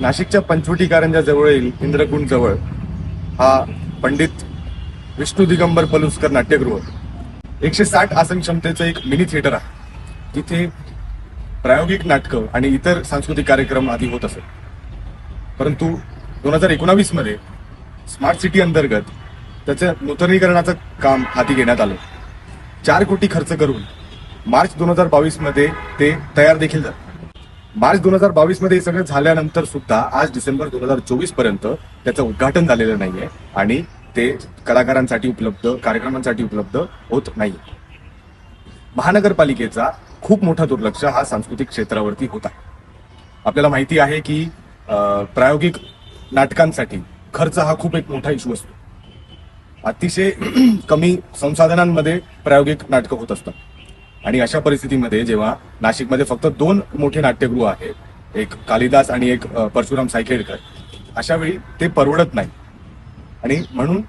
नाशिकच्या पंचवटी कारंजा जवळील इंद्रकुंड जवळ हा पंडित विष्णू दिगंबर पलुसकर नाट्यगृह. एकशे साठ आसन क्षमतेचं एक मिनी थिएटर आहे. तिथे प्रायोगिक नाटकं आणि इतर सांस्कृतिक कार्यक्रम आधी होत असत. परंतु दोन हजार एकोणावीसमध्ये स्मार्ट सिटी अंतर्गत त्याचं नूतनीकरणाचं काम हाती घेण्यात आलं. चार कोटी खर्च करून मार्च दोन हजार बावीसमध्ये ते तयार देखील झालं. मार्च दोन हजार बावीसमध्ये हे सगळं झाल्यानंतर सुद्धा आज डिसेंबर दोन हजार चोवीसपर्यंत त्याचं उद्घाटन झालेलं नाहीये आणि ते कलाकारांसाठी उपलब्ध कार्यक्रमांसाठी उपलब्ध होत नाही महानगरपालिकेचा खूप मोठा दुर्लक्ष हा सांस्कृतिक क्षेत्रावरती होता. आपल्याला माहिती आहे की प्रायोगिक नाटकांसाठी खर्च हा खूप एक मोठा इश्यू असतो. अतिशय कमी संसाधनांमध्ये प्रायोगिक नाटकं होत असतात. आणि अशा परिस्थितीमध्ये जेव्हा नाशिकमध्ये फक्त दोन मोठे नाट्यगृह आहेत एक कालिदास आणि एक परशुराम सायखेडकर अशा वेळी ते परवडत नाही. आणि म्हणून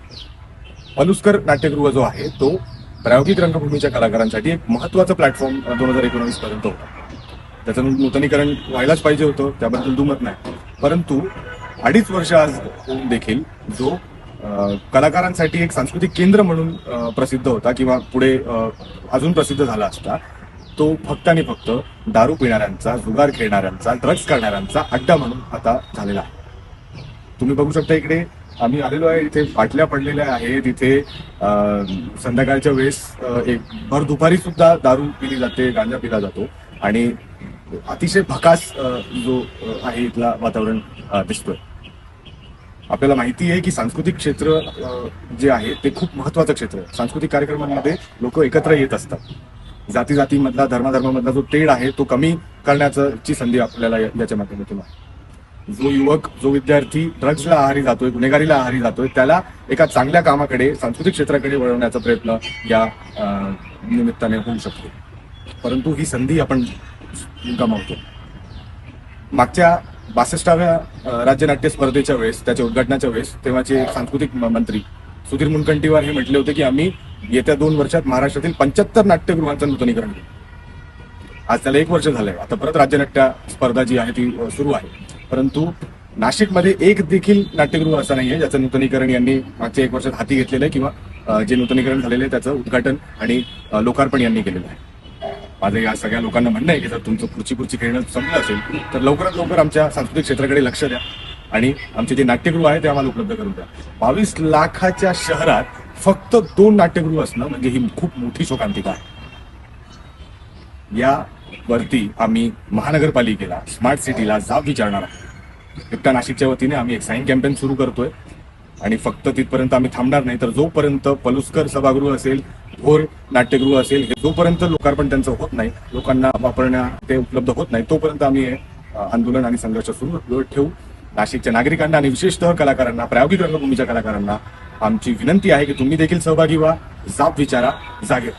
पलुस्कर नाट्यगृह जो आहे तो प्रायोगिक रंगभूमीच्या कलाकारांसाठी एक महत्त्वाचा प्लॅटफॉर्म दोन हजार एकोणावीस पर्यंत होता. त्याचं नूतनीकरण व्हायलाच पाहिजे होतं त्याबद्दल दुमत नाही. परंतु अडीच वर्ष आज होऊन देखील जो कलाकारांसाठी एक सांस्कृतिक केंद्र म्हणून प्रसिद्ध होता किंवा पुढे अजून प्रसिद्ध झाला असता तो फक्त आणि फक्त दारू पिणाऱ्यांचा जुगार खेळणाऱ्यांचा ड्रग्ज करणाऱ्यांचा अड्डा म्हणून आता झालेला आहे. तुम्ही बघू शकता इकडे आम्ही आलेलो आहे इथे बाटल्या पडलेल्या आहेत इथे संध्याकाळच्या वेळेस एक भर दुपारी सुद्धा दारू पिली जाते गांजा पिला जातो आणि अतिशय भकास जो आहे इथला वातावरण दिसतोय. आपल्याला माहिती आहे की सांस्कृतिक क्षेत्र जे आहे ते खूप महत्वाचं क्षेत्र आहे. सांस्कृतिक कार्यक्रमांमध्ये लोक एकत्र येत असतात. जाती जातीमधला धर्माधर्मामधला जो तेढ आहे तो कमी करण्याची संधी आपल्याला याच्या माध्यमातून आहे. जो युवक जो विद्यार्थी ड्रग्जला आहारी जातोय गुन्हेगारीला आहारी जातोय त्याला एका चांगल्या कामाकडे सांस्कृतिक क्षेत्राकडे वळवण्याचा प्रयत्न या निमित्ताने होऊ शकतो. परंतु ही संधी आपण गमावतो. मागच्या बासष्टाव्या राज्य नाट्य स्पर्धेच्या वेळेस त्याच्या उद्घाटनाच्या वेळेस तेव्हाचे सांस्कृतिक मंत्री सुधीर मुनगंटीवार हे म्हटले होते की आम्ही येत्या दोन वर्षात महाराष्ट्रातील पंच्याहत्तर नाट्यगृहांचं नूतनीकरण करू. आज त्याला एक वर्ष झालंय. आता परत राज्यनाट्य स्पर्धा जी आहे ती सुरू आहे. परंतु नाशिकमध्ये एक देखील नाट्यगृह असं नाहीये ज्याचं नूतनीकरण यांनी मागच्या एक वर्षात हाती घेतलेलं आहे किंवा जे नूतनीकरण झालेलं आहे त्याचं उद्घाटन आणि लोकार्पण यांनी केलेलं आहे. माझं या सगळ्या लोकांना म्हणणं आहे की जर तुमचं पुढची खुर्ची खेळणं संपलं असेल तर लवकरात लवकर आमच्या सांस्कृतिक क्षेत्राकडे लक्ष द्या. आणि आमचे जे नाट्यगृह आहे ते आम्हाला उपलब्ध करून द्या. बावीस लाखाच्या शहरात फक्त दोन नाट्यगृह असणं म्हणजे ही खूप मोठी शोकांतिका आहे. या वरती आम्ही महानगरपालिकेला स्मार्ट सिटीला जाब विचारणार आहोत. एकटा नाशिकच्या वतीने आम्ही एक साईन कॅम्पेन सुरू करतोय. आणि फक्त तिथपर्यंत आम्ही थांबणार नाही. तर जोपर्यंत पलुस्कर सभागृह असेल भोर नाट्यगृह असेल हे जोपर्यंत लोकार्पण त्यांचं होत नाही लोकांना वापरण्या ते उपलब्ध होत नाही तोपर्यंत आम्ही हे आंदोलन आणि संघर्ष सुरू ठेवू. नाशिकच्या नागरिकांना आणि विशेषतः कलाकारांना प्रायोगिक रंगभूमीच्या कलाकारांना आमची विनंती आहे की तुम्ही देखील सहभागी व्हा जाप विचारा जागे